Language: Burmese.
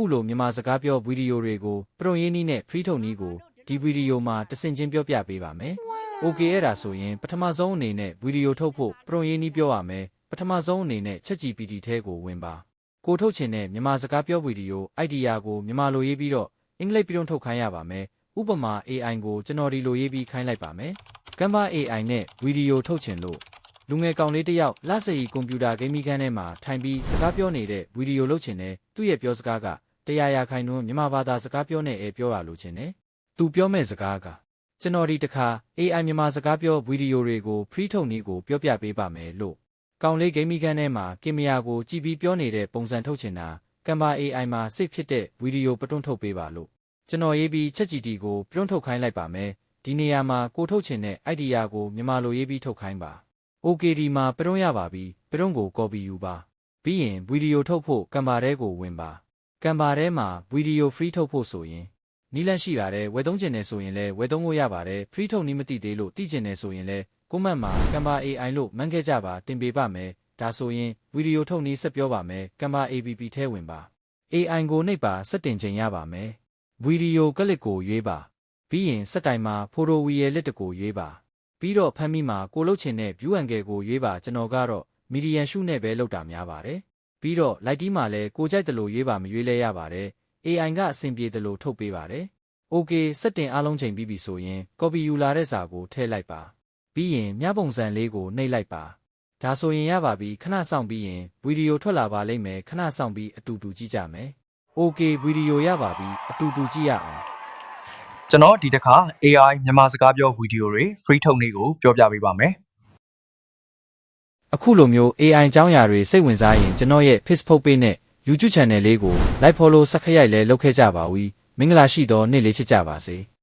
ခုလိုမြန်မာစကားပြောဗီဒီယိုတွေကိုပရုံရင်းနီးနဲ့ free ထုတ်နည်းကိုဒီဗီဒီယိုမှာတဆင့်ချင်းပြောပြပေးပါမယ်။ Okay အဲ့ဒါဆိုရင်ပထမဆုံးအနေနဲ့ဗီဒီယိုထုတ်ဖို့ပရုံရင်းနီးပြောရမယ်။ပထမဆုံးအနေနဲ့ ChatGPT ထဲကိုဝင်ပါ။ကိုထုတ်ချင်တဲ့မြန်မာစကားပြောဗီဒီယို idea ကိုမြန်မာလိုရေးပြီးတော့အင်္ဂလိပ်ပြုံးထုတ်ခိုင်းရပါမယ်။ဥပမာ AI ကိုကျွန်တော်ဒီလိုရေးပြီးခိုင်းလိုက်ပါမယ်။ Canva AI နဲ့ဗီဒီယိုထုတ်ချင်လို့လူငယ်ကောင်လေးတစ်ယောက်လဆရီကွန်ပျူတာဂိမ်းမီခန်းထဲမှာထိုင်ပြီးစကားပြောနေတဲ့ဗီဒီယိုလုပ်ချင်တယ်သူ့ရဲ့ပြောစကားက တရားရာခိုင်နှုန်းမြန်မာဘာသာစကားပြောနေအဲပြောရလို့ချင်တယ်သူပြောမဲ့စကားကကျွန်တော်ဒီတစ်ခါ AI မြန်မာစကားပြောဗီဒီယိုတွေကို free ထုတ်နည်းကိုပြောပြပေးပါမယ်လို့ကောင်လေးဂိမ်းမီခန်းထဲမှာကင်မရာကိုကြည့်ပြီးပြောနေတဲ့ပုံစံထုတ်ချင်တာ Canva AI မှာစိတ်ဖြစ်တဲ့ဗီဒီယိုပတွန်းထုတ်ပေးပါလို့ကျွန်တော်ရေးပြီး ChatGPT ကိုပြုံးထုတ်ခိုင်းလိုက်ပါမယ်ဒီနေရာမှာကိုထုတ်ချင်တဲ့ idea ကိုမြန်မာလိုရေးပြီးထုတ်ခိုင်းပါ OKD မှာပရုံးရပါပြီပရုံးကို copy ယူပါပြီးရင်ဗီဒီယိုထုတ်ဖို့ကင်ဘာထဲကိုဝင်ပါ ကင်ဘာထဲမှာဗီဒီယို free ထုတ်ဖို့ဆိုရင်နီးလန့်ရှိပါတယ်ဝယ်သုံးကျင်တယ်ဆိုရင်လည်းဝယ်သုံးလို့ရပါတယ် free ထုတ်နည်းမသိသေးလို့သိကျင်တယ်ဆိုရင်လည်းကိုမန့်မှာကင်ဘာ AI လို့မှန်းခဲ့ကြပါတင်ပေးပါမယ်ဒါဆိုရင်ဗီဒီယိုထုတ်နည်းဆက်ပြောပါမယ်ကင်ဘာ APP ထဲဝင်ပါ AI ကိုနှိပ်ပါစက်တင်ချိန်ရပါမယ်ဗီဒီယိုကလစ်ကိုရွေးပါပြီးရင်စက်တိုင်မှာဖိုတိုဝီရဲ့လက်တကိုရွေးပါပြီးတော့ဖမ်းမိမှာကိုလုတ်ချင်တဲ့ view angle ကိုရွေးပါကျွန်တော်ကတော့ median ရှုနဲ့ပဲလောက်တာများပါတယ် ပြီးတော့ light တီးမှာလည်းကိုကြိုက်တယ်လို့ရွေးပါမရွေးလဲရပါတယ် AI ကအဆင်ပြေတယ်လို့ထုတ်ပေးပါတယ် okay စက်တင်အားလုံးချိန်ပြီးပြီဆိုရင် copy ယူလာတဲ့စာကိုထည့်လိုက်ပါပြီးရင်မြပုံစံလေးကိုနှိပ်လိုက်ပါဒါဆိုရင်ရပါပြီခဏဆောင်ပြီးရင်ဗီဒီယိုထွက်လာပါလိမ့်မယ်ခဏဆောင်ပြီးအတူတူကြည့်ကြမယ် okay ဗီဒီယိုရပါပြီအတူတူကြည့်ရအောင်ကျွန်တော်ဒီတစ်ခါ AI မြန်မာစကားပြောဗီဒီယိုတွေ free ထုတ်နည်းကိုပြောပြပေးပါမယ် အခုလိုမျိုး AI အကြောင်းအရာတွေစိတ်ဝင်စားရင်ကျွန်တော်ရဲ့ Facebook page နဲ့ YouTube channel လေးကို like follow subscribe လည်းလုပ်ခဲ့ကြပါဦး။မင်္ဂလာရှိသောနေ့လေးဖြစ်ကြပါစေ။